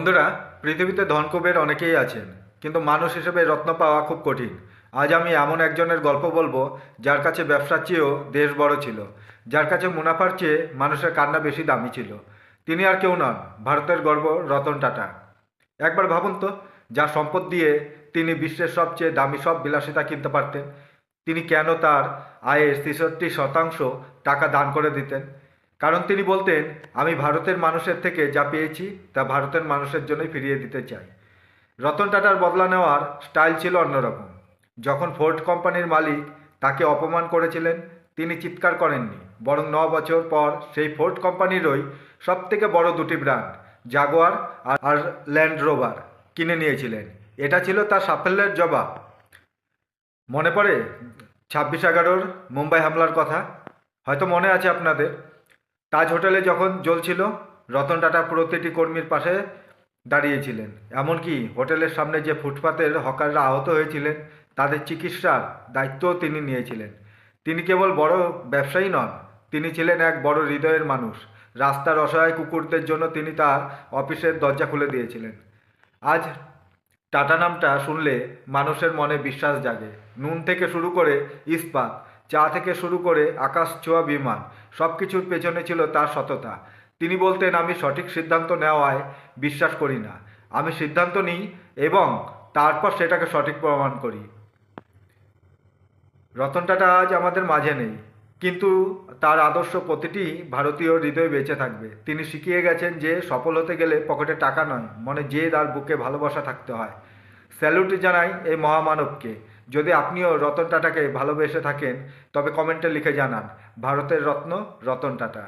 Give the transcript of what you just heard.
বন্ধুরা, পৃথিবীতে ধনকুবের অনেকেই আছেন, কিন্তু মানুষ হিসেবে রত্ন পাওয়া খুব কঠিন। আজ আমি এমন একজনের গল্প বলব, যার কাছে ব্যবসার চেয়েও দেশ বড় ছিল, যার কাছে মুনাফার চেয়ে মানুষের কান্না বেশি দামি ছিল। তিনি আর কেউ নন, ভারতের গর্ব রতন টাটা। একবার ভাবুন তো, যা সম্পদ দিয়ে তিনি বিশ্বের সবচেয়ে দামি সব বিলাসিতা কিনতে পারতেন, তিনি কেন তার আয়ের তেষট্টি শতাংশ টাকা দান করে দিতেন? কারণ তিনি বলতেন, আমি ভারতের মানুষের থেকে যা পেয়েছি, তা ভারতের মানুষের জন্যই ফিরিয়ে দিতে চাই। রতন টাটার বদলা নেওয়ার স্টাইল ছিল অন্যরকম। যখন ফোর্ড কোম্পানির মালিক তাকে অপমান করেছিলেন, তিনি চিৎকার করেননি। বরং ন বছর পর সেই ফোর্ড কোম্পানিরই সবথেকে বড় দুটি ব্র্যান্ড, জাগুয়ার আর ল্যান্ড রোভার, কিনে নিয়েছিলেন। এটা ছিল তার সাফল্যের জবাব। মনে পড়ে? ছাব্বিশ এগারোর মুম্বাই হামলার কথা? হয়তো মনে আছে আপনাদের। তাজ হোটেলে যখন জ্বলছিল, রতন টাটা প্রতিটি কর্মীর পাশে দাঁড়িয়েছিলেন। এমনকি হোটেলের সামনে যে ফুটপাতের হকাররা আহত হয়েছিলেন, তাদের চিকিৎসার দায়িত্বও তিনি নিয়েছিলেন। তিনি কেবল বড় ব্যবসায়ী নন, তিনি ছিলেন এক বড় হৃদয়ের মানুষ। রাস্তার অসহায় কুকুরদের জন্য তিনি তার অফিসের দরজা খুলে দিয়েছিলেন। আজ টাটা নামটা শুনলে মানুষের মনে বিশ্বাস জাগে। নুন থেকে শুরু করে ইস্পাত চা থেকে শুরু করে আকাশ ছোঁয়া বিমান সব কিছুর পেছনে ছিল তার সততা। তিনি বলতেন, আমি সঠিক সিদ্ধান্ত নেওয়ায় বিশ্বাস করি না। আমি সিদ্ধান্ত নিই এবং তারপর সেটাকে সঠিক প্রমাণ করি। রতন টাটা আজ আমাদের মাঝে নেই। কিন্তু তার আদর্শ প্রতিটি ভারতীয় হৃদয়ে বেঁচে থাকবে। তিনি শিখিয়ে গেছেন যে সফল হতে গেলে পকেটে টাকা নয়, মনে জেদ আর বুকে ভালোবাসা থাকতে হয়। স্যালুট জানাই এই মহামানবকে। যদি আপনিও রতন টাটাকে ভালোবেসে থাকেন তবে কমেন্টে লিখে জানান ভারতের রত্ন রতন টাটা।